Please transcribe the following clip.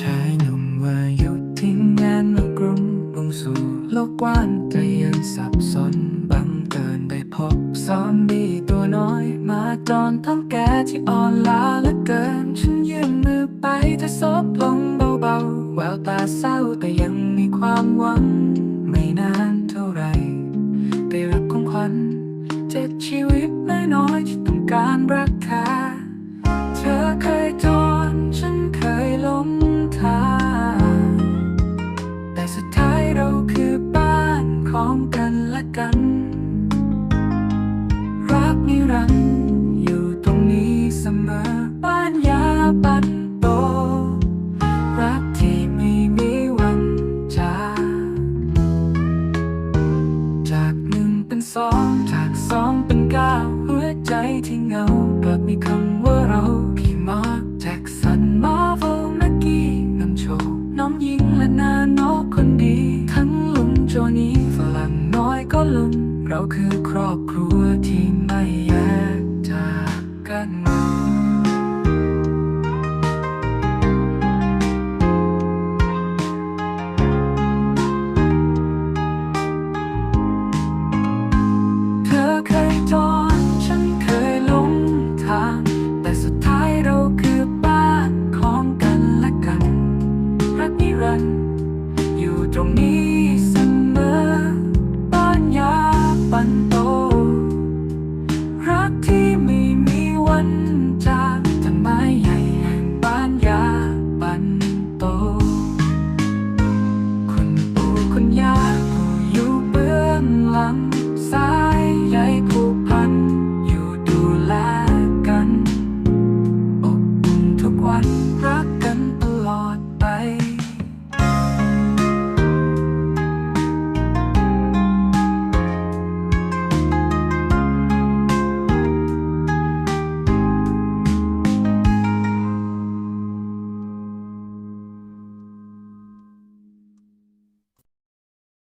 ชายหนุ่มว่ายุดทิ้งงานมากรุงมุ่งสู่โลกกว้างแต่ยังสับสนบังเอิญได้พบซอมบี้ตัวน้อย มาจอนทั้งแกที่อ่อนล้าเหลือเกิน ฉันยื่นมือไปเจะซบลงเบาๆแววตาเศร้าแต่ยังมีความหวัง ไม่นานเท่าไหรได้รับของขวัญเจ็ดชีวิตน้อยๆที่ การรักแท้เธอเคยจนฉันเคยล้มทางแต่สุดท้ายเราคือบ้านของกันและกัน รักนิรันดร์ ที่เงากับมีคำว่าเราพี่มาร์แจ็คสันมาเวลแม็กกี้นำโชว์น้องยิงและนานอกคนดี ทั้งลุงโจนี้ฝรั่งน้อยก็ลุงเราคือครอบครัวที่ไม่แยกัน อยู่ตรงนี้เสมอตอนยาปันโต รักที่